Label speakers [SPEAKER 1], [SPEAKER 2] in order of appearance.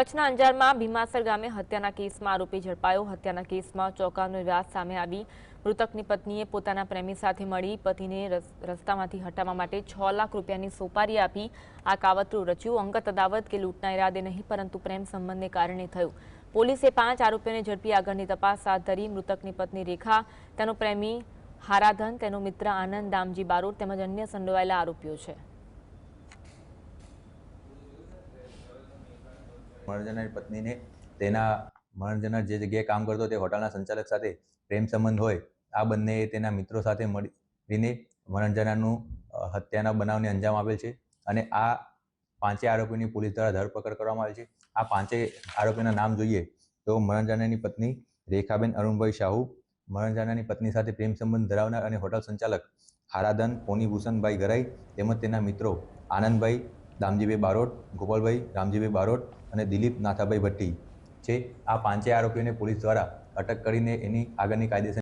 [SPEAKER 1] કચ્છના અંજારમાં ભીમાસર ગામે હત્યાના કેસમાં આરોપી ઝડપાયો. હત્યાના કેસમાં ચોકાનો વાત સામે આવી. મૃતકની પત્નીએ પોતાના પ્રેમી સાથે મળી પતિને રસ- રસ્તામાંથી હટાવવા માટે છ લાખ રૂપિયાની સોપારી આપી. આ કાવતરું રચ્યું. અંગત અદાવત કે લૂંટના ઈરાદે નહીં, પરંતુ પ્રેમ સંબંધને કારણે થયું. પોલીસે પાંચ આરોપીઓને ઝડપી આગળની તપાસ હાથ ધરી. મૃતકની પત્ની રેખા, તેનો પ્રેમી હારાધન, તેનો મિત્ર આનંદ, દામજી બારોટ તેમજ અન્ય સંડોવાયેલા આરોપીઓ છે.
[SPEAKER 2] મરણ પત્નીને તેના મહારાજાના જે જગ્યાએ કામ કરતો તે હોટલના સંચાલક સાથે પ્રેમ સંબંધ હોય, આ બંને તેના મિત્રો સાથે મળીને મહારાજાનાનું હત્યાના બનાવને અંજામ આપેલ છે અને આ પાંચેય આરોપીની પોલીસ દ્વારા ધરપકડ કરવામાં આવી છે. આ પાંચેય આરોપીના નામ જોઈએ તો મહારાજાનાની પત્ની રેખાબેન અરુણભાઈ શાહુ મહારાજાનાની પત્ની સાથે પ્રેમ સંબંધ ધરાવનાર અને હોટલ સંચાલક હારાદન પોનીભૂષણભાઈ ગરાઈ તેમજ તેના મિત્રો આનંદભાઈ દામજીભાઈ બારોટ, ગોપાલભાઈ રામજીભાઈ બારોટ અને દિલીપ નાથાભાઈ ભટ્ટી છે. આ પાંચે આરોપીઓને પોલીસ દ્વારા અટક કરીને એની આગળની કાયદેસર